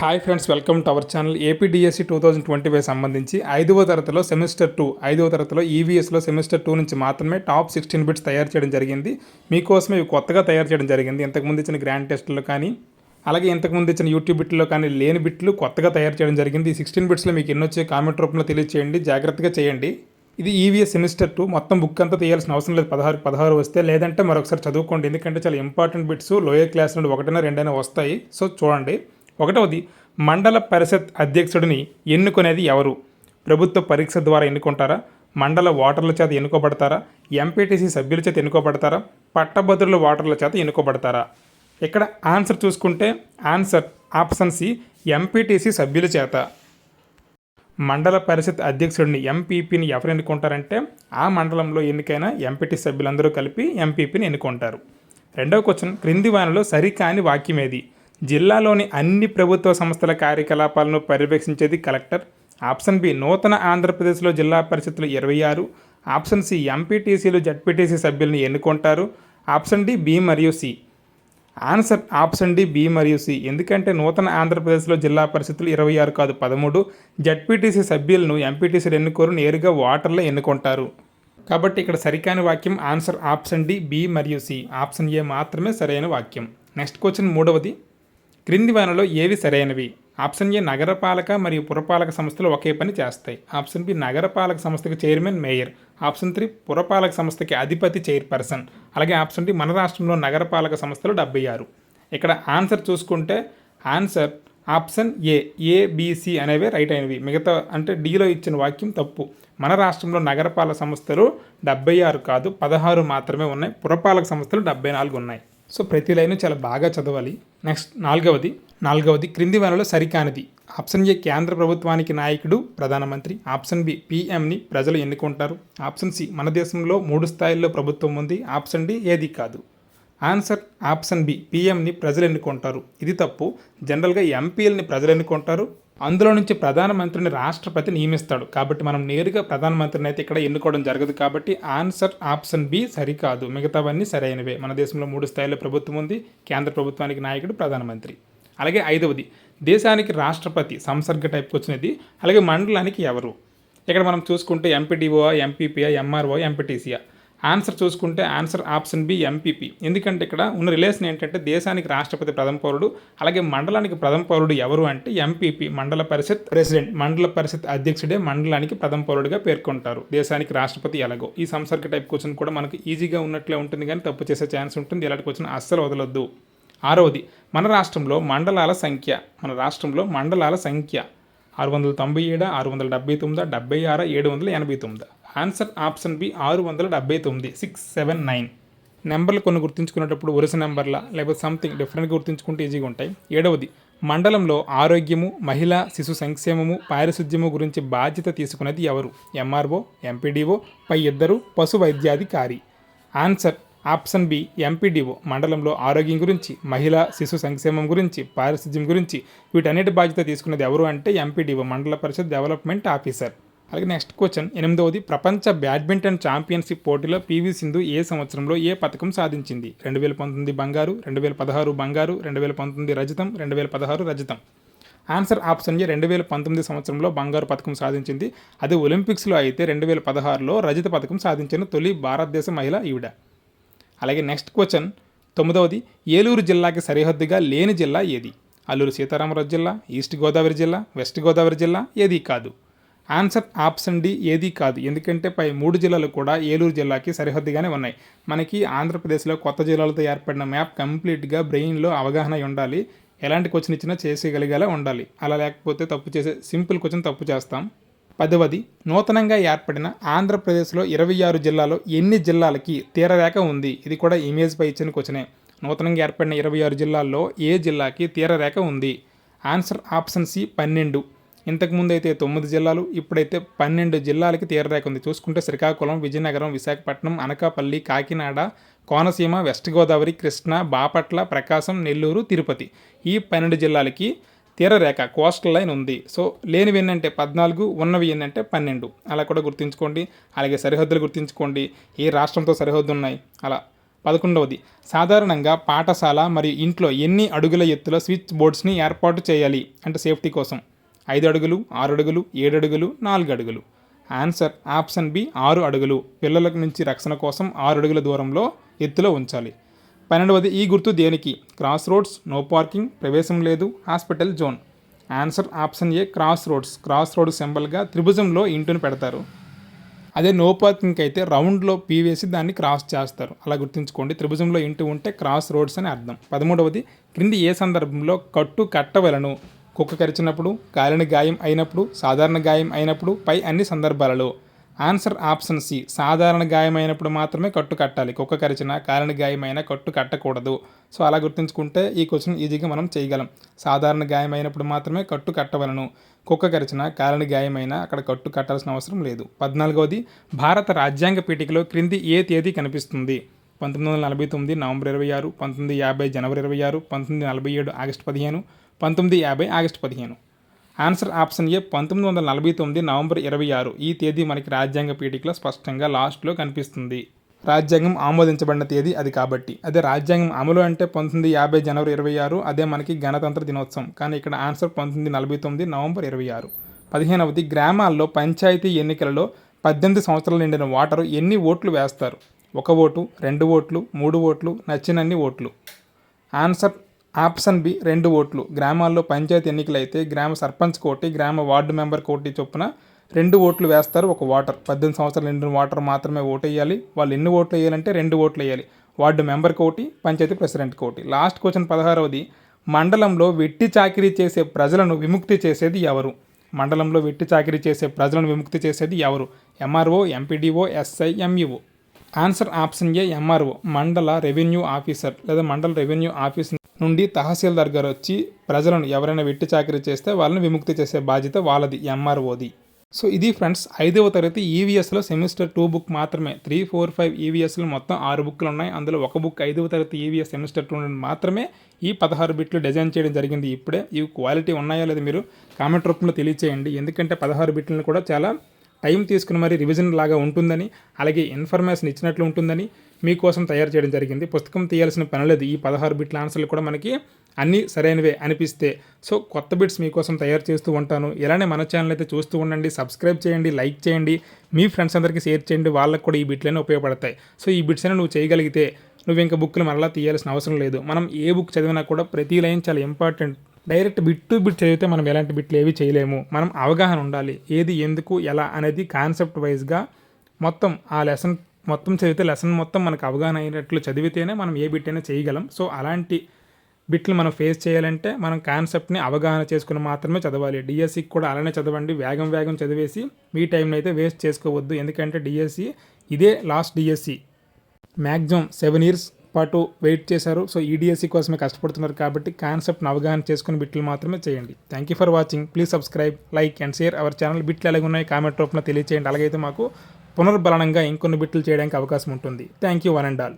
Hi friends welcome to our channel AP DSC two thousand twenty five సంబంధించి ఐదవ తరగతిలో semester two ఐదవ తరగతిలో ఈవీఎస్లో సెమిస్టర్ టూ నుంచి మాత్రమే టాప్ సిక్స్టీన్ బిట్స్ తయారు చేయడం జరిగింది. మీకోసమే ఇవి కొత్తగా తయారు చేయడం జరిగింది. ఇంతకుముందు ఇచ్చిన గ్రాండ్ టెస్ట్లో కానీ అలాగే ఇంతకుముందు ఇచ్చిన యూట్యూబ్ బిట్లో కానీ లేని బిట్లు కొత్తగా తయారు చేయడం జరిగింది. ఈ సిక్స్టీన్ బిట్స్లో మీకు ఎన్నొచ్చే కామెంట్ రూపంలో తెలియచేయండి. జాగ్రత్తగా చేయండి. ఇది ఈవీఎస్ సెమిస్టర్ టూ. మొత్తం బుక్ అంతా తీయాల్సిన అవసరం లేదు. పదహారు పదహారు వస్తే లేదంటే మరొకసారి చదువుకోండి. ఎందుకంటే చాలా ఇంపార్టెంట్ బిట్స్. లోయర్ క్లాస్ నుండి ఒకటైనా రెండైనా వస్తాయి. సో చూడండి. ఒకటవది మండల పరిషత్ అధ్యక్షుడిని ఎన్నుకునేది ఎవరు? ప్రభుత్వ పరీక్ష ద్వారా ఎన్నుకుంటారా? మండల ఓటర్ల చేత ఎన్నుకోబడతారా? ఎంపీటీసీ సభ్యుల చేత ఎన్నుకోబడతారా? పట్టభద్రుల ఓటర్ల చేత ఎన్నుకోబడతారా? ఇక్కడ ఆన్సర్ చూసుకుంటే ఆన్సర్ ఆప్షన్ సి ఎంపీటీసీ సభ్యుల చేత. మండల పరిషత్ అధ్యక్షుడిని ఎంపీపీని ఎవరు ఎన్నుకుంటారంటే ఆ మండలంలో ఎన్నికైన ఎంపీటీ సభ్యులందరూ కలిపి ఎంపీపీని ఎన్నుకుంటారు. రెండవ క్వశ్చన్ క్రింది వానలో సరికాని వాక్యం ఏది జిల్లాలోని అన్ని ప్రభుత్వ సంస్థల కార్యకలాపాలను పర్యవేక్షించేది కలెక్టర్. ఆప్షన్ బి నూతన ఆంధ్రప్రదేశ్లో జిల్లా పరిషత్తులు ఇరవై ఆరు. ఆప్షన్ సి ఎంపీటీసీలు జడ్పీటీసీ సభ్యులను ఎన్నుకుంటారు. ఆప్షన్ డి బి మరియు C. Answer option D B మరియు సి. ఎందుకంటే నూతన ఆంధ్రప్రదేశ్లో జిల్లా పరిషత్తులు ఇరవై ఆరు కాదు పదమూడు. జడ్పీటీసీ సభ్యులను ఎంపీటీసీలు ఎన్నుకోరు నేరుగా ఓటర్లు ఎన్నుకుంటారు. కాబట్టి ఇక్కడ సరికాని వాక్యం ఆన్సర్ ఆప్షన్ డి బి మరియు సి. ఆప్షన్ ఏ మాత్రమే సరైన వాక్యం. నెక్స్ట్ క్వశ్చన్ మూడవది. క్రింది వనలో ఏవి సరైనవి? ఆప్షన్ ఏ నగరపాలక మరియు పురపాలక సంస్థలు ఒకే పని చేస్తాయి. ఆప్షన్ బి నగరపాలక సంస్థకి చైర్మన్ మేయర్. ఆప్షన్ త్రీ పురపాలక సంస్థకి అధిపతి చైర్పర్సన్. అలాగే ఆప్షన్ డి మన రాష్ట్రంలో నగరపాలక సంస్థలు డెబ్బై ఆరు. ఇక్కడ ఆన్సర్ చూసుకుంటే ఆన్సర్ ఆప్షన్ ఏ ఏబిసి అనేవి రైట్ అయినవి. మిగతా అంటే డిలో ఇచ్చిన వాక్యం తప్పు. మన రాష్ట్రంలో నగరపాలక సంస్థలు డెబ్బై ఆరు కాదు పదహారు మాత్రమే ఉన్నాయి. పురపాలక సంస్థలు డెబ్బై నాలుగు ఉన్నాయి. సో ప్రతి లైన్ చాలా బాగా చదవాలి. నెక్స్ట్ నాలుగవది నాలుగవది క్రింది వనలో సరికానిది. ఆప్షన్ ఏ కేంద్ర ప్రభుత్వానికి నాయకుడు ప్రధానమంత్రి. ఆప్షన్ బి పిఎంని ప్రజలు ఎన్నుకుంటారు. ఆప్షన్ సి మన దేశంలో మూడు స్థాయిల్లో ప్రభుత్వం ఉంది. ఆప్షన్ డి ఏది కాదు. ఆన్సర్ ఆప్షన్ బి పిఎంని ప్రజలు ఎన్నుకుంటారు. ఇది తప్పు. జనరల్గా ఎంపీఎల్ని ప్రజలు ఎన్నుకుంటారు. అందులో నుంచి ప్రధానమంత్రిని రాష్ట్రపతి నియమిస్తాడు. కాబట్టి మనం నేరుగా ప్రధానమంత్రిని అయితే ఇక్కడ ఎన్నుకోవడం జరగదు కాబట్టి ఆన్సర్ ఆప్షన్ బి సరికాదు. మిగతావన్నీ సరైనవే. మన దేశంలో మూడు స్థాయిలో ప్రభుత్వం ఉంది. కేంద్ర ప్రభుత్వానికి నాయకుడు ప్రధానమంత్రి. అలాగే ఐదవది దేశానికి రాష్ట్రపతి సంసర్గ టైప్కి వచ్చినది. అలాగే మండలానికి ఎవరు? ఇక్కడ మనం చూసుకుంటే ఎంపీడీఓ ఎంపీపీఆ ఎంఆర్ఓ ఎంపీటీసీఆ ఆన్సర్ చూసుకుంటే ఆన్సర్ ఆప్షన్ బి ఎంపీపీ. ఎందుకంటే ఇక్కడ ఉన్న రిలేషన్ ఏంటంటే దేశానికి రాష్ట్రపతి ప్రథమ పౌరుడు అలాగే మండలానికి ప్రథమ పౌరుడు ఎవరు అంటే ఎంపీపీ మండల పరిషత్ ప్రెసిడెంట్ మండల పరిషత్ అధ్యక్షుడే మండలానికి ప్రథమ పౌరుడిగా పేర్కొంటారు. దేశానికి రాష్ట్రపతి ఎలాగో. ఈ సంసర్గ టైప్ క్వశ్చన్ కూడా మనకు ఈజీగా ఉన్నట్లే ఉంటుంది కానీ తప్పు చేసే ఛాన్స్ ఉంటుంది. ఇలాంటి క్వశ్చన్ అస్సలు వదలొద్దు. ఆరవది మన రాష్ట్రంలో మండలాల సంఖ్య. మన రాష్ట్రంలో మండలాల సంఖ్య. ఆరు వందల తొంభై ఏడు ఆరు వందల డెబ్బై తొమ్మిది డెబ్బై ఆరు ఏడు వందల ఎనభై తొమ్మిది. ఆన్సర్ ఆప్షన్ బి ఆరు వందల డెబ్బై తొమ్మిది సిక్స్ సెవెన్ నైన్ నెంబర్లు కొన్ని గుర్తుంచుకునేటప్పుడు వరుస నెంబర్ల లేకపోతే సంథింగ్ డిఫరెంట్గా గుర్తుంచుకుంటే ఈజీగా ఉంటాయి. ఏడవది మండలంలో ఆరోగ్యము మహిళా శిశు సంక్షేమము పారిశుద్ధ్యము గురించి బాధ్యత తీసుకున్నది ఎవరు? ఎంఆర్ఓ ఎంపీడీఓ పై ఇద్దరు పశు వైద్యాధికారి. ఆన్సర్ ఆప్షన్ బి ఎంపీడీఓ మండలంలో ఆరోగ్యం గురించి మహిళా శిశు సంక్షేమం గురించి పారిశుద్ధ్యం గురించి వీటన్నిటి బాధ్యత తీసుకున్నది ఎవరు అంటే MPDO mandal parishad development officer. అలాగే నెక్స్ట్ క్వశ్చన్ ఎనిమిదవది ప్రపంచ బ్యాడ్మింటన్ ఛాంపియన్షిప్ పోటీలో పివి సింధు ఏ సంవత్సరంలో ఏ పథకం సాధించింది? రెండు వేల పంతొమ్మిది బంగారు రెండు వేల పదహారు బంగారు రెండు వేల పంతొమ్మిది రజతం రెండు వేల పదహారు రజతం. ఆన్సర్ ఆప్షన్ ఏ రెండు వేల పంతొమ్మిది సంవత్సరంలో బంగారు పథకం సాధించింది. అది ఒలింపిక్స్లో అయితే రెండు వేల పదహారులో రజత పథకం సాధించిన తొలి భారతదేశ మహిళ ఈవిడ. అలాగే నెక్స్ట్ క్వశ్చన్ తొమ్మిదవది ఏలూరు జిల్లాకి సరిహద్దుగా లేని జిల్లా ఏది? అల్లూరు సీతారామరాజు జిల్లా ఈస్ట్ గోదావరి జిల్లా వెస్ట్ గోదావరి జిల్లా ఏది కాదు? ఆన్సర్ ఆప్షన్ డి ఏది కాదు. ఎందుకంటే పై మూడు జిల్లాలు కూడా ఏలూరు జిల్లాకి సరిహద్దుగానే ఉన్నాయి. మనకి ఆంధ్రప్రదేశ్లో కొత్త జిల్లాలతో ఏర్పడిన మ్యాప్ కంప్లీట్గా బ్రెయిన్లో అవగాహన ఉండాలి. ఎలాంటి క్వశ్చన్ ఇచ్చినా చేసేయగలిగేలా ఉండాలి. అలా లేకపోతే తప్పు చేసే సింపుల్ క్వశ్చన్ తప్పు చేస్తాం. పదవది నూతనంగా ఏర్పడిన ఆంధ్రప్రదేశ్లో ఇరవై ఆరు జిల్లాలో ఎన్ని జిల్లాలకి తీరరేఖ ఉంది? ఇది కూడా ఇమేజ్పై ఇచ్చిన క్వశ్చనే. నూతనంగా ఏర్పడిన ఇరవై ఆరు జిల్లాల్లో ఏ జిల్లాకి తీరరేఖ ఉంది? ఆన్సర్ ఆప్షన్ సి పన్నెండు. ఇంతకుముందు అయితే తొమ్మిది జిల్లాలు ఇప్పుడైతే పన్నెండు జిల్లాలకి తీరరేఖ ఉంది చూసుకుంటే శ్రీకాకుళం విజయనగరం విశాఖపట్నం అనకాపల్లి కాకినాడ కోనసీమ వెస్ట్ గోదావరి కృష్ణా బాపట్ల ప్రకాశం నెల్లూరు తిరుపతి. ఈ పన్నెండు జిల్లాలకి తీరరేఖ కోస్టల్ లైన్ ఉంది. సో లేనివి ఏంటంటే పద్నాలుగు ఉన్నవి ఏంటంటే పన్నెండు. అలా కూడా గుర్తుంచుకోండి. అలాగే సరిహద్దులు గుర్తుంచుకోండి. ఏ రాష్ట్రంతో సరిహద్దు ఉన్నాయి? అలా. పదకొండవది. సాధారణంగా పాఠశాల మరియు ఇంట్లో ఎన్ని అడుగుల ఎత్తులో స్విచ్ బోర్డ్స్ని ఏర్పాటు చేయాలి? అంటే సేఫ్టీ కోసం. ఐదు అడుగులు ఆరు అడుగులు ఏడు అడుగులు నాలుగు అడుగులు ఆన్సర్ ఆప్షన్ బి ఆరు అడుగులు పిల్లల నుంచి రక్షణ కోసం ఆరు అడుగుల దూరంలో ఎత్తులో ఉంచాలి. పన్నెండవది ఈ గుర్తు దేనికి? క్రాస్ రోడ్స్ నో పార్కింగ్ ప్రవేశం లేదు hospital zone. Answer option A cross roads cross road సింబల్గా త్రిభుజంలో ఇంటిని పెడతారు. అదే నో పార్కింగ్ అయితే రౌండ్లో పీ వేసి దాన్ని క్రాస్ చేస్తారు. అలా గుర్తుంచుకోండి. త్రిభుజంలో ఇంటి ఉంటే క్రాస్ రోడ్స్ అని అర్థం. పదమూడవది క్రింది ఏ సందర్భంలో కట్టు కట్టవలను? కుక్క కరిచినప్పుడు కాలిన గాయం అయినప్పుడు సాధారణ గాయం అయినప్పుడు పై అన్ని సందర్భాలలో. ఆన్సర్ ఆప్షన్ సి సాధారణ గాయమైనప్పుడు మాత్రమే కట్టు కట్టాలి. కుక్క కరిచిన కాలిన గాయమైన కట్టు కట్టకూడదు. సో అలా గుర్తుంచుకుంటే ఈ క్వశ్చన్ ఈజీగా మనం చేయగలం. సాధారణ గాయమైనప్పుడు మాత్రమే కట్టు కట్టవలను. కుక్క కరిచిన కాలిన గాయమైన అక్కడ కట్టు కట్టాల్సిన అవసరం లేదు. పద్నాలుగవది భారత రాజ్యాంగ పీఠికలో క్రింది ఏ తేదీ కనిపిస్తుంది? పంతొమ్మిది వందల నలభై తొమ్మిది నవంబర్ ఇరవై ఆరు పంతొమ్మిది యాభై జనవరి ఇరవై ఆరు పంతొమ్మిది నలభై ఏడు ఆగస్టు పదిహేను పంతొమ్మిది యాభై ఆగస్టు పదిహేను. ఆన్సర్ ఆప్షన్ ఏ పంతొమ్మిది వందల నలభై తొమ్మిది నవంబర్ ఇరవై ఆరు. ఈ తేదీ మనకి రాజ్యాంగ పీఠికలో స్పష్టంగా లాస్ట్లో కనిపిస్తుంది. రాజ్యాంగం ఆమోదించబడిన తేదీ అది కాబట్టి. అదే రాజ్యాంగం అమలు అంటే పంతొమ్మిది యాభై జనవరి ఇరవై ఆరు అదే మనకి గణతంత్ర దినోత్సవం. కానీ ఇక్కడ ఆన్సర్ పంతొమ్మిది నలభై తొమ్మిది నవంబర్ ఇరవై ఆరు. పదిహేనవది గ్రామాల్లో పంచాయతీ ఎన్నికలలో పద్దెనిమిది సంవత్సరాలు నిండిన ఓటరు ఎన్ని ఓట్లు వేస్తారు? ఒక ఓటు రెండు ఓట్లు మూడు ఓట్లు నచ్చినన్ని ఓట్లు. ఆన్సర్ ఆప్షన్ బి రెండు ఓట్లు. గ్రామాల్లో పంచాయతీ ఎన్నికలైతే గ్రామ సర్పంచ్ కోటి గ్రామ వార్డు మెంబర్ కోటి చొప్పున రెండు ఓట్లు వేస్తారు ఒక ఓటర్ పద్దెనిమిది సంవత్సరాలు నిండిన ఓటర్ మాత్రమే ఓటు వేయాలి వాళ్ళు ఎన్ని ఓట్లు వేయాలంటే రెండు ఓట్లు వేయాలి. వార్డు మెంబర్ కోటి పంచాయతీ ప్రెసిడెంట్ కోటి. లాస్ట్ క్వశ్చన్ పదహారవది మండలంలో వెట్టి చాకిరీ చేసే ప్రజలను విముక్తి చేసేది ఎవరు? మండలంలో వెట్టి చాకిరీ చేసే ప్రజలను విముక్తి చేసేది ఎవరు? MRO MPDO SI MEO. Answer option A MRO. Mandal revenue officer లేదా మండల రెవెన్యూ ఆఫీస్ నుండి తహసీల్దార్ గారు వచ్చి ప్రజలను ఎవరైనా వెట్టి చాకరీ చేస్తే వాళ్ళని విముక్తి చేసే బాధ్యత వాళ్ళది ఎంఆర్ఓది సో ఇది ఫ్రెండ్స్ ఐదవ తరగతి ఈవీఎస్లో సెమిస్టర్ టూ బుక్ మాత్రమే. త్రీ ఫోర్ ఫైవ్ ఈవీఎస్లో మొత్తం ఆరు బుక్లు ఉన్నాయి. అందులో ఒక బుక్ ఐదవ తరగతి ఈవీఎస్ సెమిస్టర్ టూ మాత్రమే ఈ పదహారు బిట్లు డిజైన్ చేయడం జరిగింది ఇప్పుడే. ఇవి క్వాలిటీ ఉన్నాయా లేదా మీరు కామెంట్ రూపంలో తెలియచేయండి. ఎందుకంటే పదహారు బిట్లను కూడా చాలా టైం తీసుకుని మరి రివిజన్ లాగా ఉంటుందని అలాగే ఇన్ఫర్మేషన్ ఇచ్చినట్లు ఉంటుందని మీకోసం తయారు చేయడం జరిగింది. పుస్తకం తీయాల్సిన పని లేదు. ఈ పదహారు బిట్ల ఆన్సర్లు కూడా మనకి అన్నీ సరైనవే అనిపిస్తే. సో కొత్త బిట్స్ మీకోసం తయారు చేస్తూ ఉంటాను. ఇలానే మన ఛానల్ అయితే చూస్తూ ఉండండి. సబ్స్క్రైబ్ చేయండి లైక్ చేయండి. మీ ఫ్రెండ్స్ అందరికీ షేర్ చేయండి. వాళ్ళకు కూడా ఈ బిట్లనే ఉపయోగపడతాయి. సో ఈ బిట్స్ నువ్వు చేయగలిగితే నువ్వు ఇంకా బుక్లు మరలా తీయాల్సిన అవసరం లేదు. మనం ఏ బుక్ చదివినా కూడా ప్రతి లైన్ చాలా important. Direct bit to bit చదివితే మనం ఎలాంటి బిట్లు ఏవి చేయలేము. మనం అవగాహన ఉండాలి. ఏది ఎందుకు ఎలా అనేది కాన్సెప్ట్ వైజ్గా మొత్తం ఆ లెసన్ మొత్తం చదివితే లెసన్ మొత్తం మనకు అవగాహన అయినట్లు చదివితేనే మనం ఏ బిట్ అయినా చేయగలం. సో అలాంటి బిట్లు మనం ఫేస్ చేయాలంటే మనం కాన్సెప్ట్ని అవగాహన చేసుకుని మాత్రమే చదవాలి. డిఎస్సికి కూడా అలానే చదవండి. వేగం వేగం చదివేసి మీ టైంని అయితే వేస్ట్ చేసుకోవద్దు. ఎందుకంటే డిఎస్సి ఇదే last DSC maximum seven years పాటు వెయిట్ చేశారు. సో ఈడిఎస్సి కోసమే కష్టపడుతున్నారు కాబట్టి కాన్సెప్ట్ని అవగాహన చేసుకుని బిట్లు మాత్రమే చేయండి. Thank you for watching please subscribe like and share our channel బిట్లు ఎలాగ ఉన్నాయి కామెంట్ రూపంలో తెలియచేయండి. అలాగైతే మాకు పునర్బలనంగా ఇంకొన్ని బిట్లు చేయడానికి అవకాశం ఉంటుంది. Thank you one and all.